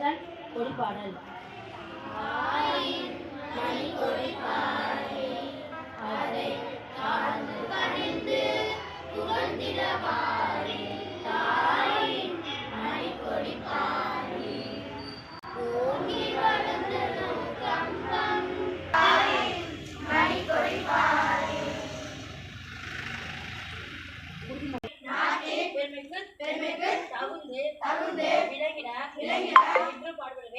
கிருஷ்ணன் கொடிப்பாடல் அதை தாழ்ந்து பணிந்து புகழ்ந்திடவாரே பெருமைக்கு தகுந்து தகுந்து விளங்கிட விளங்கிட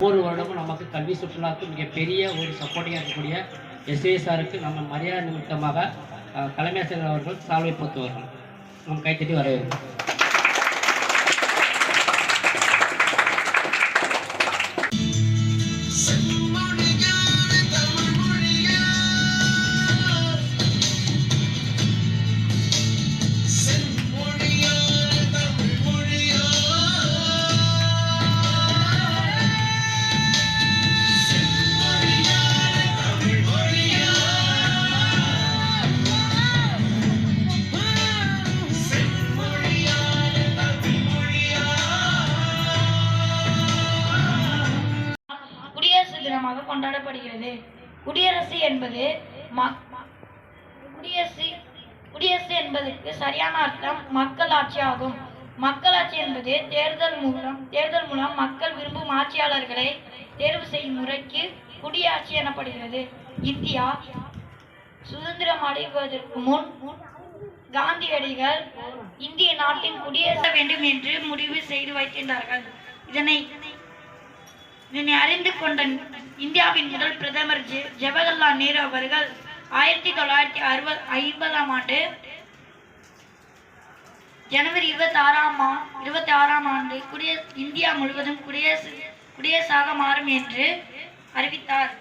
ஒவ்வொரு வருடமும் நமக்கு கல்வி சுற்றுலாவுக்கு மிகப்பெரிய ஒரு சப்போர்ட்டிங்காக இருக்கக்கூடிய எஸ்ஏஎஸ்ஆருக்கு நம்ம மரியாதை நிமித்தமாக அஹ், தலைமை அவர்கள் சால்வை போத்துவார்கள் நம் கைத்தட்டி வரவேற்கிறோம். தினமாக கொண்டாடப்படுகிறது. குடியரசு என்பது மக்- குடியரசு குடியரசு என்பதற்கு சரியான அர்த்தம் மக்களாட்சி ஆகும். மக்களாட்சி என்பது தேர்தல் மூலம் தேர்தல் மூலம் மக்கள் விரும்பும் ஆட்சியாளர்களை தேர்வு செய்யும் முறைக்கு குடியாட்சி எனப்படுகிறது. இந்தியா சுதந்திரம் அடைவதற்கு முன் காந்தியடிகள் இந்திய நாட்டின் குடியேற்ற வேண்டும் என்று முடிவு செய்து வைத்திருந்தார்கள். இதனை இதனை அறிந்து கொண்ட இந்தியாவின் முதல் பிரதமர் ஜவஹர்லால் நேரு அவர்கள் ஆயிரத்தி தொள்ளாயிரத்தி அறுபது ஐம்பதாம் ஆண்டு ஜனவரி இருபத்தி ஆறாம் இருபத்தி ஆறாம் ஆண்டு குடிய இந்தியா முழுவதும் குடியரசு குடியரசாக மாறும் என்று அறிவித்தார்.